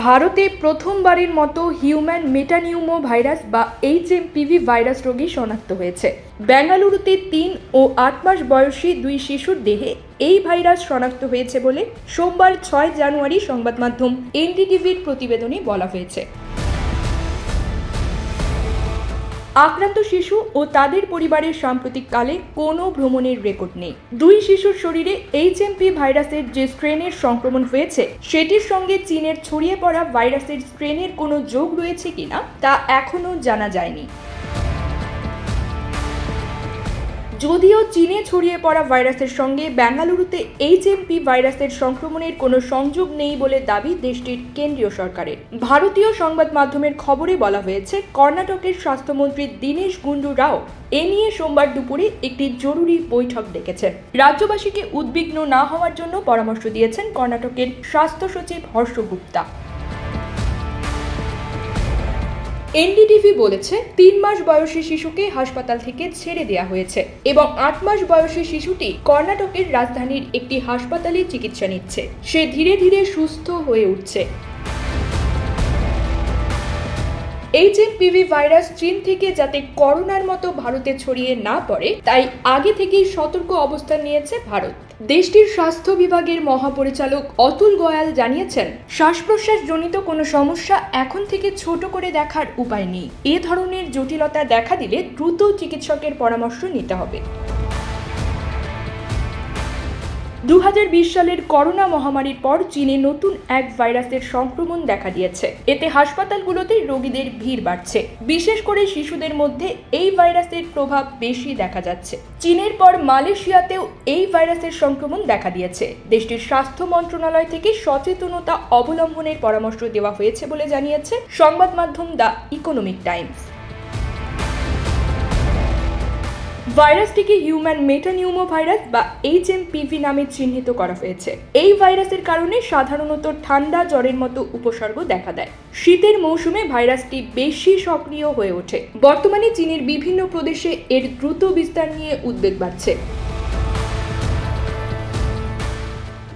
ভারতে প্রথমবারের মতো হিউম্যান মেটানিউমো ভাইরাস বা এইচএমপিভি ভাইরাস রোগী শনাক্ত হয়েছে। বেঙ্গালুরুতে তিন ও আট মাস বয়সী দুই শিশুর দেহে এই ভাইরাস শনাক্ত হয়েছে বলে সোমবার ছয় জানুয়ারি সংবাদ মাধ্যম এনডিটিভির প্রতিবেদনে বলা হয়েছে। আক্রান্ত শিশু ও তাদের পরিবারের সাম্প্রতিককালে কোনো ভ্রমণের রেকর্ড নেই। দুই শিশুর শরীরে এইচ এইচএমপি ভাইরাসের যে স্ট্রেনের সংক্রমণ হয়েছে, সেটির সঙ্গে চীনের ছড়িয়ে পড়া ভাইরাসের স্ট্রেনের কোনো যোগ রয়েছে কিনা তা এখনও জানা যায়নি। যদিও চীনে ছড়িয়ে পড়া ভাইরাসের সঙ্গে বেঙ্গালুরুতে এইচএমপি ভাইরাসের সংক্রমণের কোনো সংযোগ নেই বলে দাবি দেশটির কেন্দ্রীয় সরকারের। ভারতীয় সংবাদ মাধ্যমের খবরে বলা হয়েছে, কর্ণাটকের স্বাস্থ্যমন্ত্রী দীনেশ গুন্ডু রাও এ নিয়ে সোমবার দুপুরে একটি জরুরি বৈঠক ডেকেছেন। রাজ্যবাসীকে উদ্বিগ্ন না হওয়ার জন্য পরামর্শ দিয়েছেন কর্ণাটকের স্বাস্থ্য সচিব হর্ষ গুপ্তা। এনডিটিভি বলেছে, তিন মাস বয়সী শিশুকে হাসপাতাল থেকে ছেড়ে দেওয়া হয়েছে এবং আট মাস বয়সী শিশুটি কর্ণাটকের রাজধানীর একটি হাসপাতালে চিকিৎসা নিচ্ছে। সে ধীরে ধীরে সুস্থ হয়ে উঠছে। এইচএমপিভি ভাইরাস চীন থেকে যাতে করোনার মতো ভারতে ছড়িয়ে না পড়ে, তাই আগে থেকেই সতর্ক অবস্থান নিয়েছে ভারত। দেশটির স্বাস্থ্য বিভাগের মহাপরিচালক অতুল গোয়াল জানিয়েছেন শ্বাস প্রশ্বাস জনিত কোনো সমস্যা এখন থেকে ছোট করে দেখার উপায় নেই। এ ধরনের জটিলতা দেখা দিলে দ্রুত চিকিৎসকের পরামর্শ নিতে হবে। দু হাজার বিশ সালের করোনা মহামারীর পর চীনে নতুন এক ভাইরাসের সংক্রমণ দেখা দিয়েছে। এতে হাসপাতালগুলোতে রোগীদের ভিড় বাড়ছে। বিশেষ করে শিশুদের মধ্যে এই ভাইরাসের প্রভাব বেশি দেখা যাচ্ছে। চীনের পর মালয়েশিয়াতেও এই ভাইরাসের সংক্রমণ দেখা দিয়েছে। দেশটির স্বাস্থ্য মন্ত্রণালয় থেকে সচেতনতা অবলম্বনের পরামর্শ দেওয়া হয়েছে বলে জানিয়েছে সংবাদ মাধ্যম দ্য ইকোনমিক টাইমস। ভাইরাসটিকে হিউম্যান মেটানিউমো ভাইরাস বা এইচ এম পিভি নামে চিহ্নিত করা হয়েছে। এই ভাইরাসের কারণে সাধারণত ঠান্ডা, জ্বরের মতো উপসর্গ দেখা দেয়। শীতের মৌসুমে ভাইরাসটি বেশি সক্রিয় হয়ে ওঠে। বর্তমানে চীনের বিভিন্ন প্রদেশে এর দ্রুত বিস্তার নিয়ে উদ্বেগ বাড়ছে।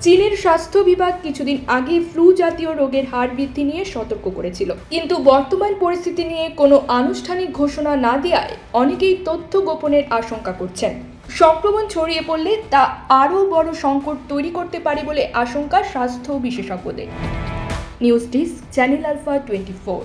চীনের স্বাস্থ্য বিভাগ কিছুদিন আগে ফ্লু জাতীয় রোগের হার বৃদ্ধি নিয়ে সতর্ক করেছিল। কিন্তু বর্তমান পরিস্থিতি নিয়ে কোনো আনুষ্ঠানিক ঘোষণা না দেওয়ায় অনেকেই তথ্য গোপনের আশঙ্কা করছেন। সংক্রমণ ছড়িয়ে পড়লে তা আরও বড় সংকট তৈরি করতে পারে বলে আশঙ্কা স্বাস্থ্য বিশেষজ্ঞদের। News desk, channel alpha twenty four